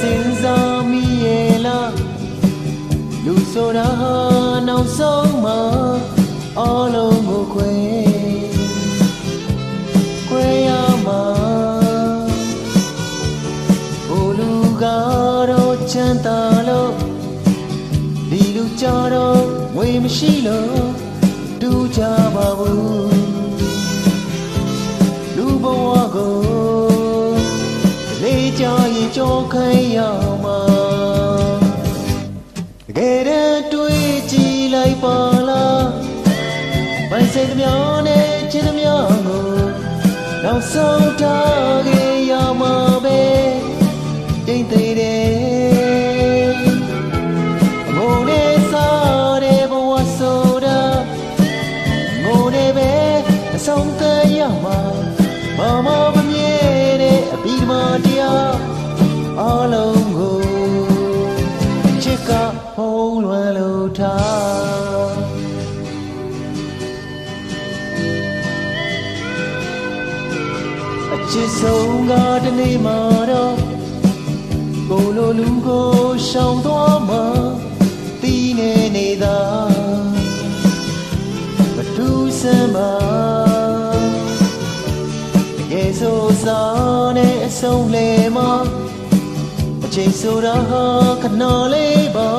စဉ်းစားမိရဲ့လားလူဆိုတာဟာနောက်ဆုံးမှာအလုံးကိုခွဲခွဲရမှာဘိုလ်လူကတော့ချမ်းသာလို့ဒီလူကြတော့ဝေမရှိလို့တူကြပါဘူး ခိုင်းရမှာတကယ်တမ်းတွေးကြည့်လိုက်ပါလားမိုင်းစိတ်သမျှနဲ့ချစ်သမျှကိုနောက်ဆုံးထားခဲ့ရမှာပဲတိတ်သေးတယ်ငိုနေစားတဲ့ဘဝဆိုတာငိုနေပဲအဆုံးသတ်ရမှာမမမမြဲတဲ့အပြီးမတရားအ လုံးကိုချစ်ကဟုံးလွယ်လို့ထားအချစ်ဆုံးကတနေ့မှာတော့ကိုလိုလူကိုရှောင်သွားမှတီးနေနေတာဘသူစမ်းပါတကယ်ဆိုစားနဲ့အဆုံးလေမအ ချိန်ဆိုတာဟာခဏလေးပါ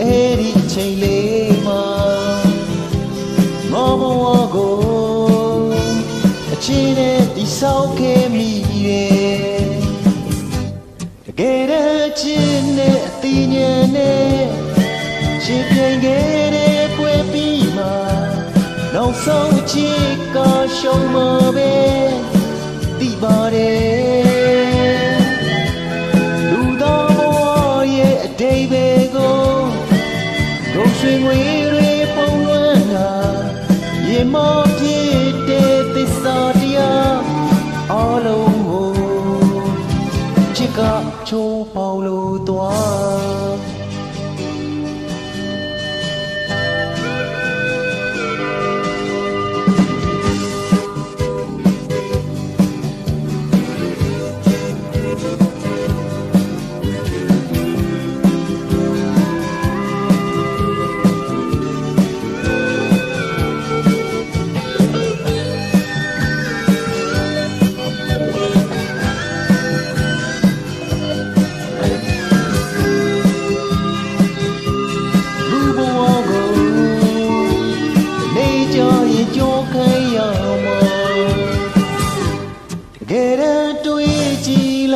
အဲ့ဒီအချိန်လေးမှာငေါဘဝကိုအချင်းနဲ့တိဆောက်ခဲ့မိတယ်တကယ်တမ်းချစ်နဲ့အတိညာနဲ့ချစ်ပြိုင်ခဲ့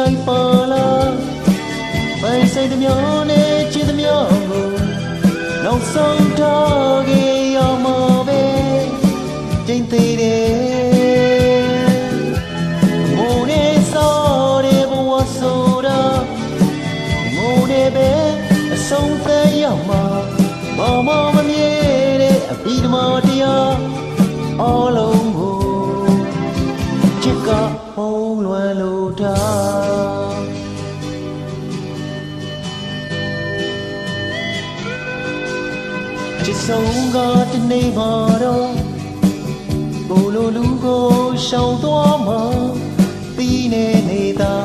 ကြည့်လိုက်ပါလားပိုင်ဆိုင်သမျှနဲ့ချစ်သမျှကိုနောက်ဆုံးထားခဲ့ ဆုံးကတနေ့မှာတော့ကိုလိုလူကိုရှောင်သွားမှပြီးနေနေတာ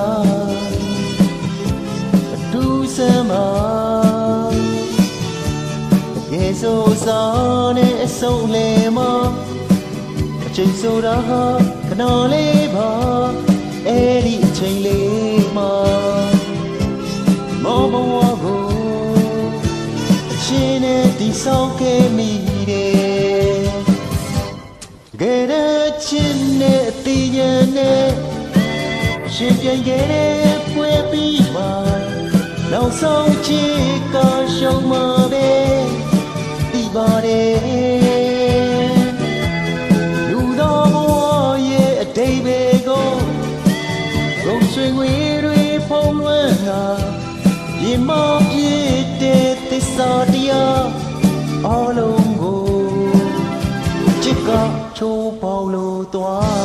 ဒူးစမ်းပါရေဆိုစားနဲ့အဆုံးလေမအချိန်ဆိုတာဟာခဏလေးပါအဲ့ဒီအချိန်လေး ဆောင်ခဲ့မိတယ်တကယ်တမ်းချစ်နဲ့အတီးညာနဲ့ရှင်ပြန်ခဲ့တဲ့ပွဲပြီးမှနောက်ဆုံးချစ်ကရှုံးမှာပဲဒီပါတယ် အလုံးကိုချစ်ကချိုးပေါလို့သွား